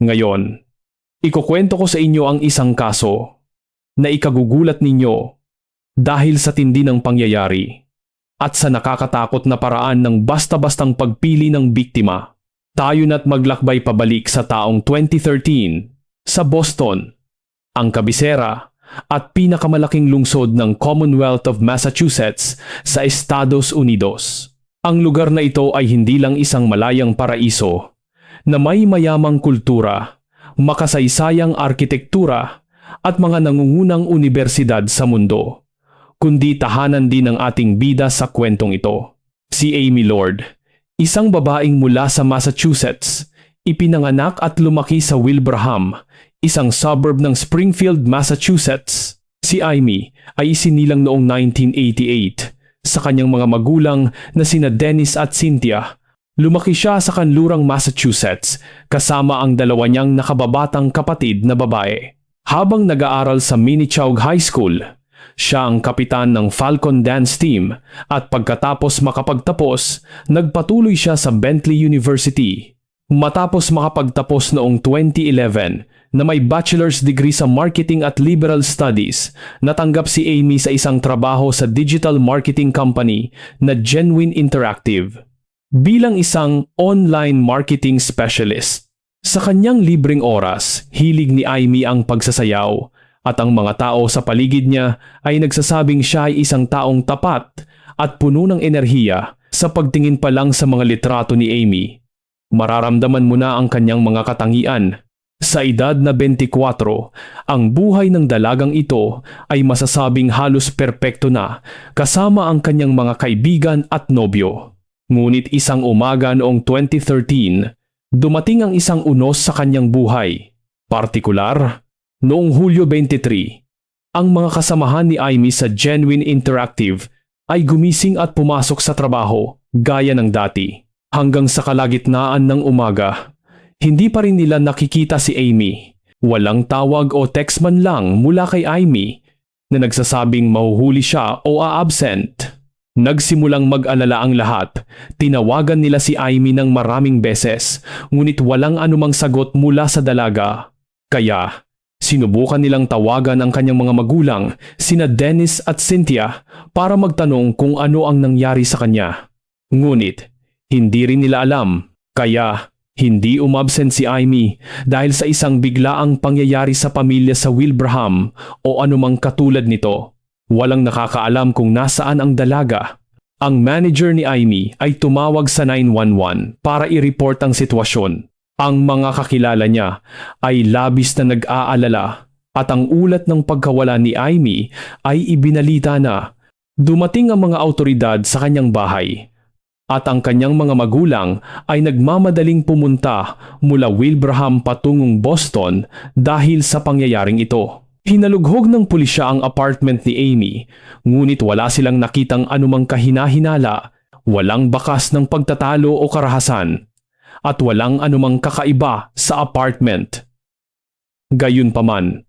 Ngayon, ikukwento ko sa inyo ang isang kaso na ikagugulat ninyo dahil sa tindi ng pangyayari at sa nakakatakot na paraan ng basta-bastang pagpili ng biktima. Tayo na't maglakbay pabalik sa taong 2013 sa Boston, ang kabisera at pinakamalaking lungsod ng Commonwealth of Massachusetts sa Estados Unidos. Ang lugar na ito ay hindi lang isang malayang paraiso na may mayamang kultura, makasaysayang arkitektura at mga nangungunang universidad sa mundo, kundi tahanan din ng ating bida sa kwentong ito. Si Amy Lord, isang babaeng mula sa Massachusetts, ipinanganak at lumaki sa Wilbraham, isang suburb ng Springfield, Massachusetts. Si Amy ay isinilang noong 1988 sa kanyang mga magulang na sina Dennis at Cynthia. Lumaki siya sa kanlurang Massachusetts kasama ang dalawa niyang nakababatang kapatid na babae. Habang nag-aaral sa Minichaug High School, siya ang kapitan ng Falcon Dance Team at pagkatapos makapagtapos, nagpatuloy siya sa Bentley University. Matapos makapagtapos noong 2011 na may bachelor's degree sa marketing at liberal studies, natanggap si Amy sa isang trabaho sa digital marketing company na Genuine Interactive. Bilang isang online marketing specialist, sa kanyang libreng oras, hilig ni Amy ang pagsasayaw at ang mga tao sa paligid niya ay nagsasabing siya ay isang taong tapat at puno ng enerhiya sa pagtingin pa lang sa mga litrato ni Amy. Mararamdaman mo na ang kanyang mga katangian. Sa edad na 24, ang buhay ng dalagang ito ay masasabing halos perpekto na kasama ang kanyang mga kaibigan at nobyo. Ngunit isang umaga noong 2013, dumating ang isang unos sa kanyang buhay. Partikular, noong Hulyo 23, ang mga kasamahan ni Amy sa Genuine Interactive ay gumising at pumasok sa trabaho gaya ng dati. Hanggang sa kalagitnaan ng umaga, hindi pa rin nila nakikita si Amy. Walang tawag o text man lang mula kay Amy na nagsasabing mahuhuli siya o a-absent. Nagsimulang mag-alala ang lahat. Tinawagan nila si Amy ng maraming beses, ngunit walang anumang sagot mula sa dalaga. Kaya, sinubukan nilang tawagan ang kanyang mga magulang, sina Dennis at Cynthia, para magtanong kung ano ang nangyari sa kanya. Ngunit, hindi rin nila alam, kaya hindi umabsent si Amy dahil sa isang biglaang pangyayari sa pamilya sa Wilbraham o anumang katulad nito. Walang nakakaalam kung nasaan ang dalaga. Ang manager ni Amy ay tumawag sa 911 para i-report ang sitwasyon. Ang mga kakilala niya ay labis na nag-aalala at ang ulat ng pagkawala ni Amy ay ibinalita na dumating ang mga autoridad sa kanyang bahay at ang kanyang mga magulang ay nagmamadaling pumunta mula Wilbraham patungong Boston dahil sa pangyayaring ito. Hinalughog ng pulisya ang apartment ni Amy, ngunit wala silang nakitang anumang kahinahinala, walang bakas ng pagtatalo o karahasan, at walang anumang kakaiba sa apartment. Gayunpaman,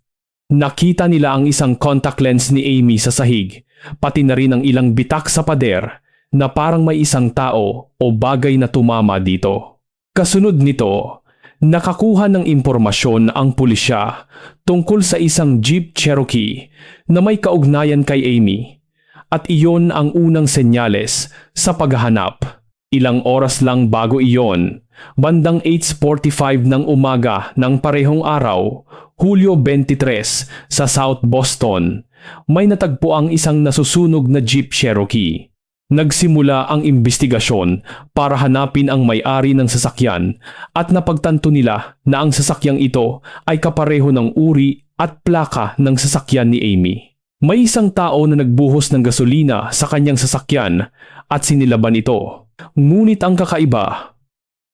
nakita nila ang isang contact lens ni Amy sa sahig, pati na rin ang ilang bitak sa pader na parang may isang tao o bagay na tumama dito. Kasunod nito, nakakuha ng impormasyon ang pulisya tungkol sa isang Jeep Cherokee na may kaugnayan kay Amy at iyon ang unang senyales sa paghahanap. Ilang oras lang bago iyon, bandang 8.45 ng umaga ng parehong araw, Hulyo 23 sa South Boston, may natagpo ang isang nasusunog na Jeep Cherokee. Nagsimula ang imbestigasyon para hanapin ang may-ari ng sasakyan at napagtanto nila na ang sasakyang ito ay kapareho ng uri at plaka ng sasakyan ni Amy. May isang tao na nagbuhos ng gasolina sa kanyang sasakyan at sinilaban ito. Ngunit ang kakaiba,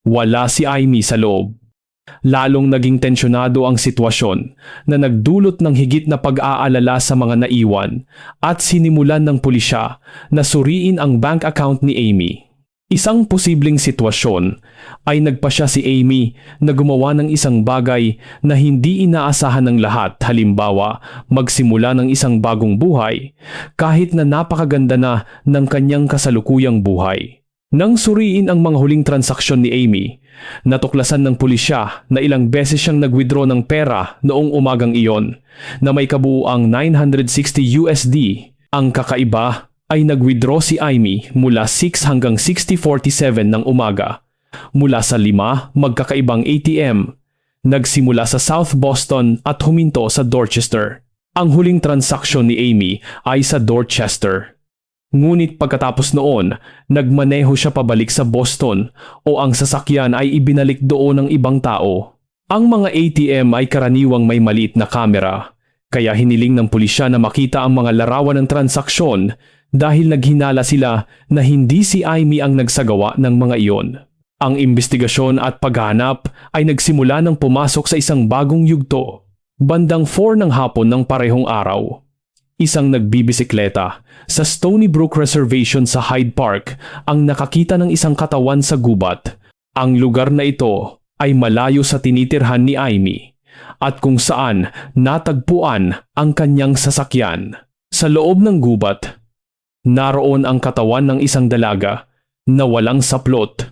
wala si Amy sa loob. Lalong naging tensyonado ang sitwasyon na nagdulot ng higit na pag-aalala sa mga naiwan at sinimulan ng pulisya na suriin ang bank account ni Amy. Isang posibleng sitwasyon ay nagpasya si Amy na gumawa ng isang bagay na hindi inaasahan ng lahat halimbawa magsimula ng isang bagong buhay kahit na napakaganda na ng kanyang kasalukuyang buhay. Nang suriin ang mga huling transaksyon ni Amy, Natuklasan ng pulisya na ilang beses siyang nag-withdraw ng pera noong umagang iyon na may kabuuang 960 USD. Ang kakaiba ay nag-withdraw si Amy mula 6 hanggang 6047 ng umaga mula sa lima magkakaibang ATM. Nagsimula sa South Boston at huminto sa Dorchester. Ang huling transaksyon ni Amy ay sa Dorchester. Ngunit pagkatapos noon, nagmaneho siya pabalik sa Boston o ang sasakyan ay ibinalik doon ng ibang tao. Ang mga ATM ay karaniwang may maliit na kamera, kaya hiniling ng pulisya na makita ang mga larawan ng transaksyon dahil naghinala sila na hindi si Amy ang nagsagawa ng mga iyon. Ang investigasyon at paghanap ay nagsimula nang pumasok sa isang bagong yugto, bandang 4 ng hapon ng parehong araw. Isang nagbibisikleta sa Stony Brook Reservation sa Hyde Park ang nakakita ng isang katawan sa gubat. Ang lugar na ito ay malayo sa tinitirhan ni Amy at kung saan natagpuan ang kanyang sasakyan. Sa loob ng gubat, naroon ang katawan ng isang dalaga na walang saplot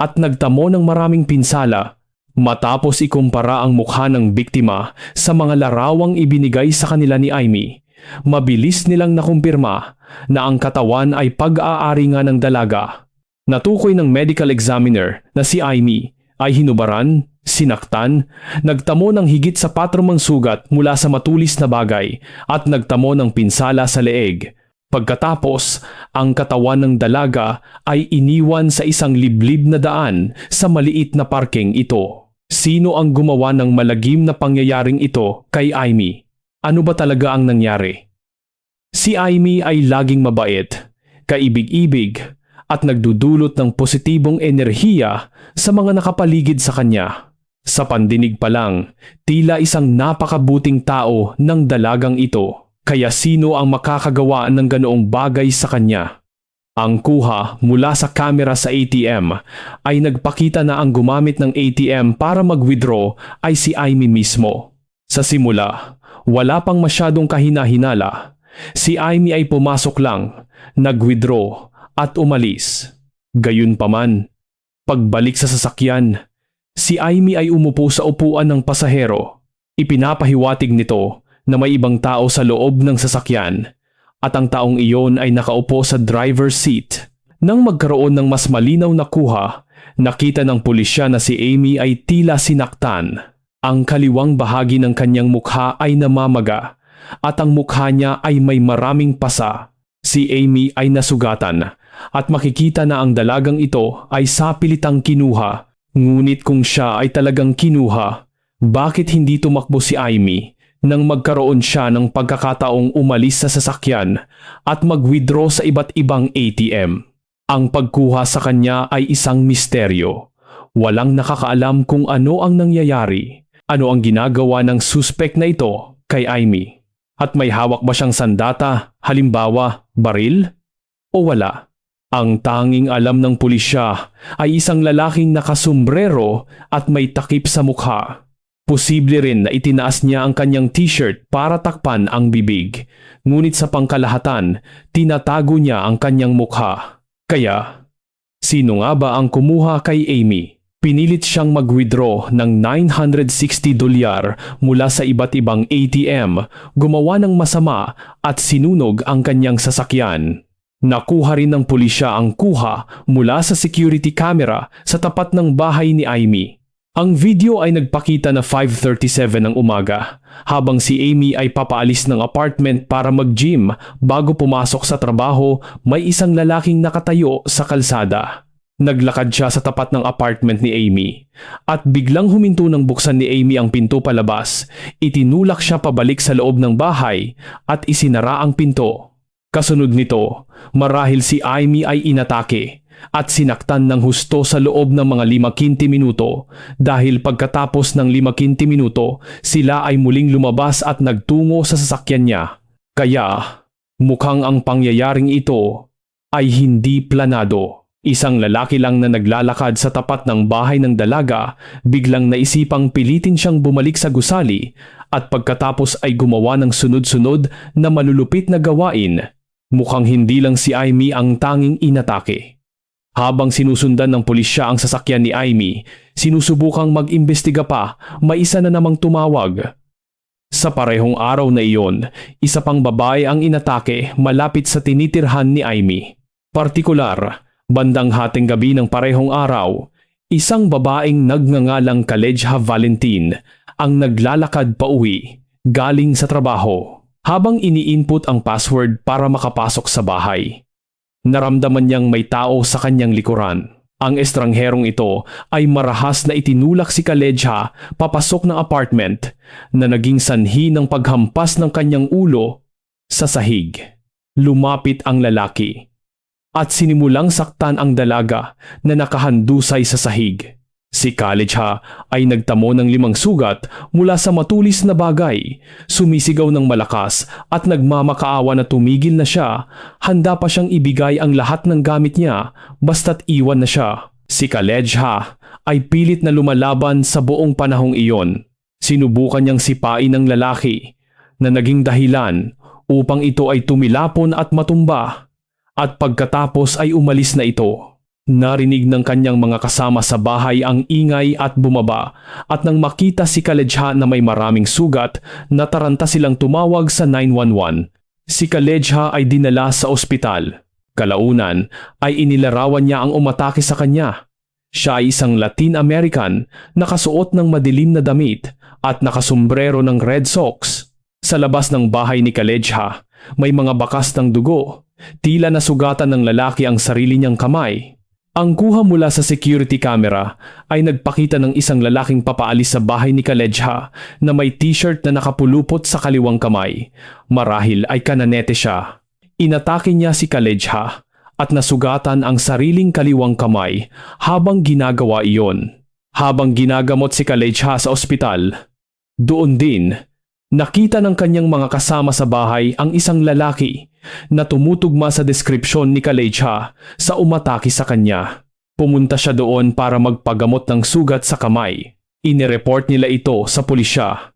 at nagtamo ng maraming pinsala matapos ikumpara ang mukha ng biktima sa mga larawang ibinigay sa kanila ni Amy mabilis nilang nakumpirma na ang katawan ay pag-aari ng dalaga. Natukoy ng medical examiner na si Amy ay hinubaran, sinaktan, nagtamo ng higit sa patrumang sugat mula sa matulis na bagay at nagtamo ng pinsala sa leeg. Pagkatapos, ang katawan ng dalaga ay iniwan sa isang liblib na daan sa maliit na parking ito. Sino ang gumawa ng malagim na pangyayaring ito kay Amy? Ano ba talaga ang nangyari? Si Amy ay laging mabait, kaibig-ibig, at nagdudulot ng positibong enerhiya sa mga nakapaligid sa kanya. Sa pandinig pa lang, tila isang napakabuting tao ng dalagang ito. Kaya sino ang makakagawa ng ganoong bagay sa kanya? Ang kuha mula sa kamera sa ATM ay nagpakita na ang gumamit ng ATM para mag-withdraw ay si Amy mismo. Sa simula, wala pang masyadong kahinahinala. Si Amy ay pumasok lang, nag-withdraw at umalis. Gayunpaman, pagbalik sa sasakyan, si Amy ay umupo sa upuan ng pasahero. Ipinapahiwatig nito na may ibang tao sa loob ng sasakyan at ang taong iyon ay nakaupo sa driver's seat. Nang magkaroon ng mas malinaw na kuha, nakita ng pulisya na si Amy ay tila sinaktan. Ang kaliwang bahagi ng kanyang mukha ay namamaga at ang mukha niya ay may maraming pasa. Si Amy ay nasugatan at makikita na ang dalagang ito ay sapilitang kinuha. Ngunit kung siya ay talagang kinuha, bakit hindi tumakbo si Amy nang magkaroon siya ng pagkakataong umalis sa sasakyan at mag-withdraw sa iba't ibang ATM? Ang pagkuha sa kanya ay isang misteryo. Walang nakakaalam kung ano ang nangyayari. Ano ang ginagawa ng suspect na ito kay Amy? At may hawak ba siyang sandata, halimbawa baril? O wala? Ang tanging alam ng pulisya ay isang lalaking nakasumbrero at may takip sa mukha. Posible rin na itinaas niya ang kanyang t-shirt para takpan ang bibig, ngunit sa pangkalahatan, tinatago niya ang kanyang mukha. Kaya, sino nga ba ang kumuha kay Amy? Pinilit siyang mag-withdraw ng 960 dolyar mula sa iba't ibang ATM, gumawa ng masama at sinunog ang kanyang sasakyan. Nakuha rin ng pulisya ang kuha mula sa security camera sa tapat ng bahay ni Amy. Ang video ay nagpakita na 5.37 ng umaga habang si Amy ay papaalis ng apartment para mag-gym bago pumasok sa trabaho may isang lalaking nakatayo sa kalsada. Naglakad siya sa tapat ng apartment ni Amy at biglang huminto ng buksan ni Amy ang pinto palabas. Itinulak siya pabalik sa loob ng bahay at isinara ang pinto. Kasunod nito, marahil si Amy ay inatake at sinaktan ng husto sa loob ng mga 5-20 minuto dahil pagkatapos ng 5-20 minuto sila ay muling lumabas at nagtungo sa sasakyan niya. Kaya mukhang ang pangyayaring ito ay hindi planado. Isang lalaki lang na naglalakad sa tapat ng bahay ng dalaga, biglang naisipang pilitin siyang bumalik sa gusali at pagkatapos ay gumawa ng sunod-sunod na malulupit na gawain. Mukhang hindi lang si Amy ang tanging inatake. Habang sinusundan ng pulisya ang sasakyan ni Amy, sinusubukang mag-imbestiga pa, may isa na namang tumawag. Sa parehong araw na iyon, isa pang babae ang inatake malapit sa tinitirhan ni Amy. Partikular, bandang hating gabi ng parehong araw, isang babaeng nagngangalang Kalejha Valentin ang naglalakad pa uwi galing sa trabaho habang ini-input ang password para makapasok sa bahay. Naramdaman niyang may tao sa kanyang likuran. Ang estrangherong ito ay marahas na itinulak si Kalejha papasok ng apartment na naging sanhi ng paghampas ng kanyang ulo sa sahig. Lumapit ang lalaki at sinimulang saktan ang dalaga na nakahandusay sa sahig. Si Kalejha ay nagtamo ng limang sugat mula sa matulis na bagay, sumisigaw ng malakas at nagmamakaawa na tumigil na siya, handa pa siyang ibigay ang lahat ng gamit niya basta't iwan na siya. Si Kalejha ay pilit na lumalaban sa buong panahong iyon. Sinubukan niyang sipain ng lalaki na naging dahilan upang ito ay tumilapon at matumba at pagkatapos ay umalis na ito. Narinig ng kanyang mga kasama sa bahay ang ingay at bumaba at nang makita si Kalejha na may maraming sugat, nataranta silang tumawag sa 911. Si Kalejha ay dinala sa ospital. Kalaunan ay inilarawan niya ang umatake sa kanya. Siya ay isang Latin American, nakasuot ng madilim na damit at nakasombrero ng Red Sox. Sa labas ng bahay ni Kalejha, may mga bakas ng dugo. Tila nasugatan ng lalaki ang sarili niyang kamay ang kuha mula sa security camera ay nagpakita ng isang lalaking papaalis sa bahay ni Kalejha na may t-shirt na nakapulupot sa kaliwang kamay. Marahil ay kananete siya. Inatake niya si Kalejha at nasugatan ang sariling kaliwang kamay habang ginagawa iyon. Habang ginagamot si Kalejha sa ospital, doon din Nakita ng kanyang mga kasama sa bahay ang isang lalaki na tumutugma sa deskripsyon ni Kalejha sa umatake sa kanya. Pumunta siya doon para magpagamot ng sugat sa kamay. Inireport nila ito sa pulisya.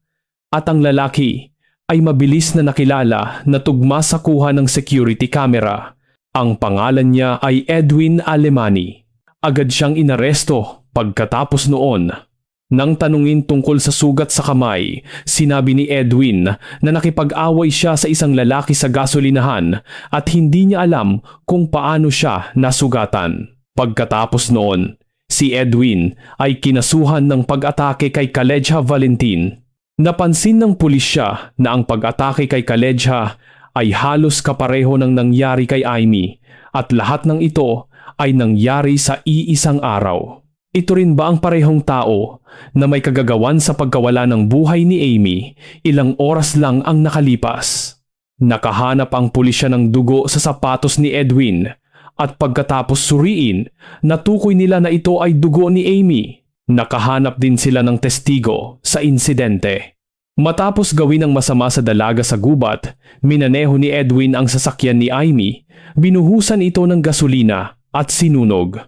At ang lalaki ay mabilis na nakilala na tugma sa kuha ng security camera. Ang pangalan niya ay Edwin Alemani. Agad siyang inaresto pagkatapos noon nang tanungin tungkol sa sugat sa kamay, sinabi ni Edwin na nakipag-away siya sa isang lalaki sa gasolinahan at hindi niya alam kung paano siya nasugatan. Pagkatapos noon, si Edwin ay kinasuhan ng pag-atake kay Kalejha Valentin. Napansin ng pulisya na ang pag-atake kay Kalejha ay halos kapareho ng nangyari kay Amy at lahat ng ito ay nangyari sa iisang araw. Ito rin ba ang parehong tao na may kagagawan sa pagkawala ng buhay ni Amy ilang oras lang ang nakalipas? Nakahanap ang pulisya ng dugo sa sapatos ni Edwin at pagkatapos suriin, natukoy nila na ito ay dugo ni Amy. Nakahanap din sila ng testigo sa insidente. Matapos gawin ang masama sa dalaga sa gubat, minaneho ni Edwin ang sasakyan ni Amy, binuhusan ito ng gasolina at sinunog.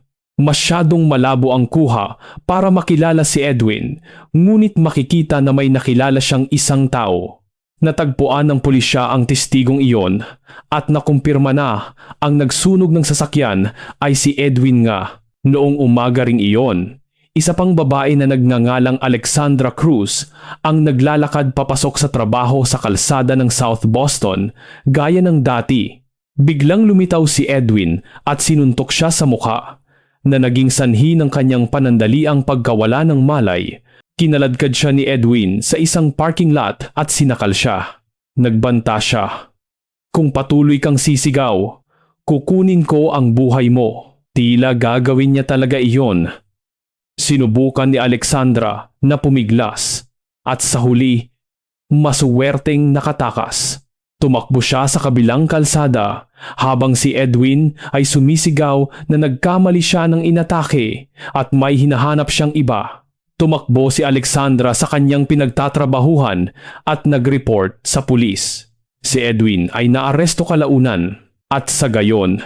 Masyadong malabo ang kuha para makilala si Edwin, ngunit makikita na may nakilala siyang isang tao. Natagpuan ng pulisya ang testigong iyon at nakumpirma na ang nagsunog ng sasakyan ay si Edwin nga. Noong umaga ring iyon, isa pang babae na nagngangalang Alexandra Cruz ang naglalakad papasok sa trabaho sa kalsada ng South Boston gaya ng dati. Biglang lumitaw si Edwin at sinuntok siya sa mukha na naging sanhi ng kanyang panandaliang pagkawala ng malay, kinaladkad siya ni Edwin sa isang parking lot at sinakal siya. Nagbanta siya. Kung patuloy kang sisigaw, kukunin ko ang buhay mo. Tila gagawin niya talaga iyon. Sinubukan ni Alexandra na pumiglas at sa huli, masuwerteng nakatakas. Tumakbo siya sa kabilang kalsada habang si Edwin ay sumisigaw na nagkamali siya ng inatake at may hinahanap siyang iba. Tumakbo si Alexandra sa kanyang pinagtatrabahuhan at nag-report sa pulis. Si Edwin ay naaresto kalaunan at sa gayon,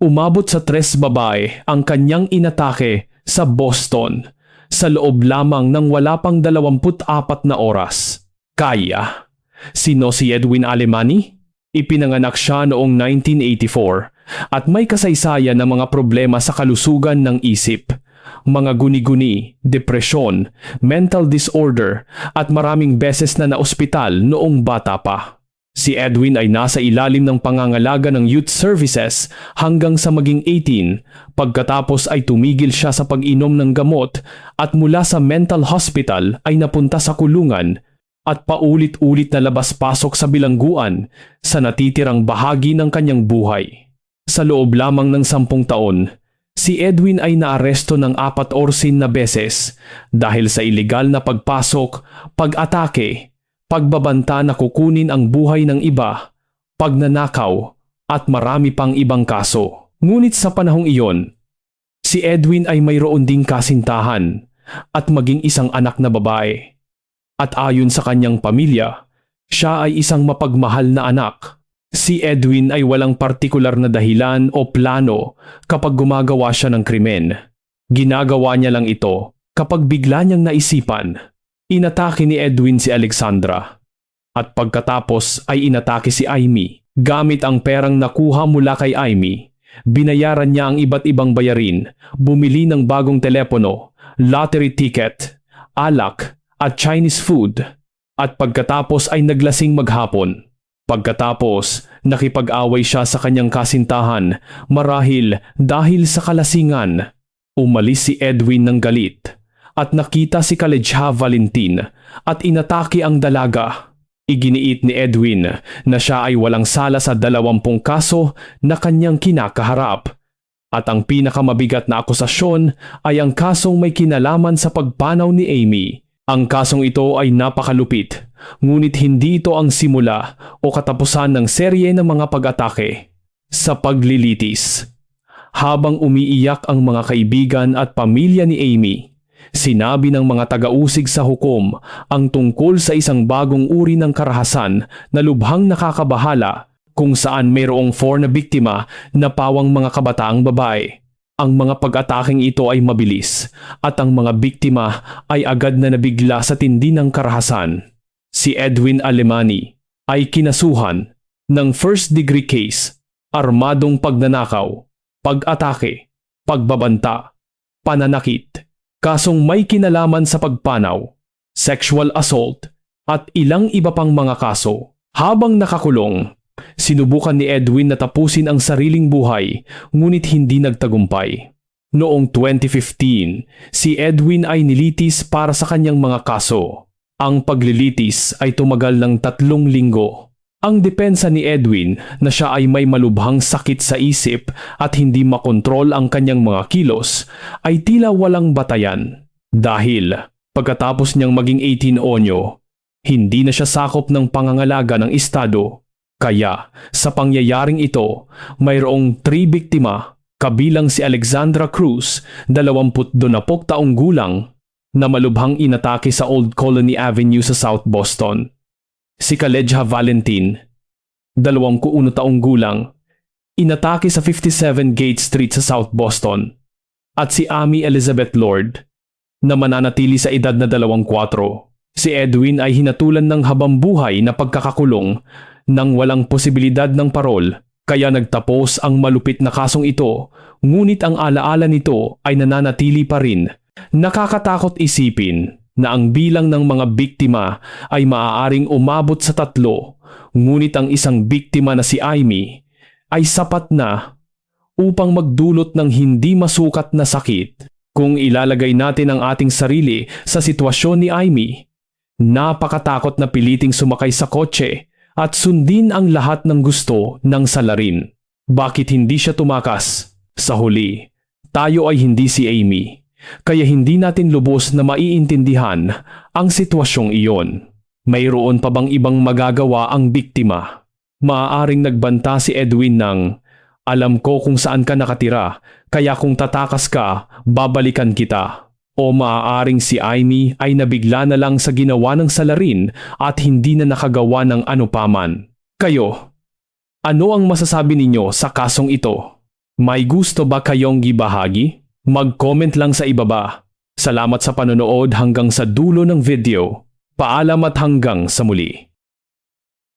umabot sa tres babae ang kanyang inatake sa Boston sa loob lamang ng wala pang 24 na oras. Kaya Sino si Edwin Alemani? Ipinanganak siya noong 1984 at may kasaysayan ng mga problema sa kalusugan ng isip, mga guni-guni, depresyon, mental disorder at maraming beses na naospital noong bata pa. Si Edwin ay nasa ilalim ng pangangalaga ng youth services hanggang sa maging 18 pagkatapos ay tumigil siya sa pag-inom ng gamot at mula sa mental hospital ay napunta sa kulungan at paulit-ulit na labas-pasok sa bilangguan sa natitirang bahagi ng kanyang buhay. Sa loob lamang ng sampung taon, si Edwin ay naaresto ng apat orsin na beses dahil sa ilegal na pagpasok, pag-atake, pagbabanta na kukunin ang buhay ng iba, pagnanakaw, at marami pang ibang kaso. Ngunit sa panahong iyon, si Edwin ay mayroon ding kasintahan at maging isang anak na babae. At ayon sa kanyang pamilya, siya ay isang mapagmahal na anak. Si Edwin ay walang partikular na dahilan o plano kapag gumagawa siya ng krimen. Ginagawa niya lang ito kapag bigla niyang naisipan Inatake ni Edwin si Alexandra. At pagkatapos ay inatake si Amy gamit ang perang nakuha mula kay Amy. Binayaran niya ang iba't ibang bayarin, bumili ng bagong telepono, lottery ticket, alak at Chinese food. At pagkatapos ay naglasing maghapon. Pagkatapos, nakipag-away siya sa kanyang kasintahan marahil dahil sa kalasingan. Umalis si Edwin ng galit at nakita si Kalejha Valentin at inatake ang dalaga. Iginiit ni Edwin na siya ay walang sala sa dalawampung kaso na kanyang kinakaharap. At ang pinakamabigat na akusasyon ay ang kasong may kinalaman sa pagpanaw ni Amy. Ang kasong ito ay napakalupit, ngunit hindi ito ang simula o katapusan ng serye ng mga pag-atake. Sa paglilitis. Habang umiiyak ang mga kaibigan at pamilya ni Amy, Sinabi ng mga taga-usig sa hukom ang tungkol sa isang bagong uri ng karahasan na lubhang nakakabahala kung saan mayroong four na biktima na pawang mga kabataang babae. Ang mga pag-ataking ito ay mabilis at ang mga biktima ay agad na nabigla sa tindi ng karahasan. Si Edwin Alemani ay kinasuhan ng first degree case, armadong pagnanakaw, pag-atake, pagbabanta, pananakit, kasong may kinalaman sa pagpanaw, sexual assault, at ilang iba pang mga kaso. Habang nakakulong, sinubukan ni Edwin na tapusin ang sariling buhay ngunit hindi nagtagumpay. Noong 2015, si Edwin ay nilitis para sa kanyang mga kaso. Ang paglilitis ay tumagal ng tatlong linggo ang depensa ni Edwin na siya ay may malubhang sakit sa isip at hindi makontrol ang kanyang mga kilos ay tila walang batayan. Dahil pagkatapos niyang maging 18 onyo, hindi na siya sakop ng pangangalaga ng estado. Kaya sa pangyayaring ito, mayroong 3 biktima kabilang si Alexandra Cruz, 22 taong gulang, na malubhang inatake sa Old Colony Avenue sa South Boston. Si Kaledja Valentin, 21 taong gulang, inatake sa 57 Gate Street sa South Boston. At si Amy Elizabeth Lord, na mananatili sa edad na 24. Si Edwin ay hinatulan ng habambuhay na pagkakakulong nang walang posibilidad ng parol kaya nagtapos ang malupit na kasong ito ngunit ang alaala nito ay nananatili pa rin. Nakakatakot isipin na ang bilang ng mga biktima ay maaaring umabot sa tatlo, ngunit ang isang biktima na si Amy ay sapat na upang magdulot ng hindi masukat na sakit. Kung ilalagay natin ang ating sarili sa sitwasyon ni Amy, napakatakot na piliting sumakay sa kotse at sundin ang lahat ng gusto ng salarin. Bakit hindi siya tumakas? Sa huli, tayo ay hindi si Amy. Kaya hindi natin lubos na maiintindihan ang sitwasyong iyon. Mayroon pa bang ibang magagawa ang biktima? Maaaring nagbanta si Edwin ng, alam ko kung saan ka nakatira, kaya kung tatakas ka, babalikan kita. O maaaring si Amy ay nabigla na lang sa ginawa ng salarin at hindi na nakagawa ng anupaman. Kayo, ano ang masasabi ninyo sa kasong ito? May gusto ba kayong gibahagi? Mag-comment lang sa ibaba. Salamat sa panonood hanggang sa dulo ng video. Paalam at hanggang sa muli.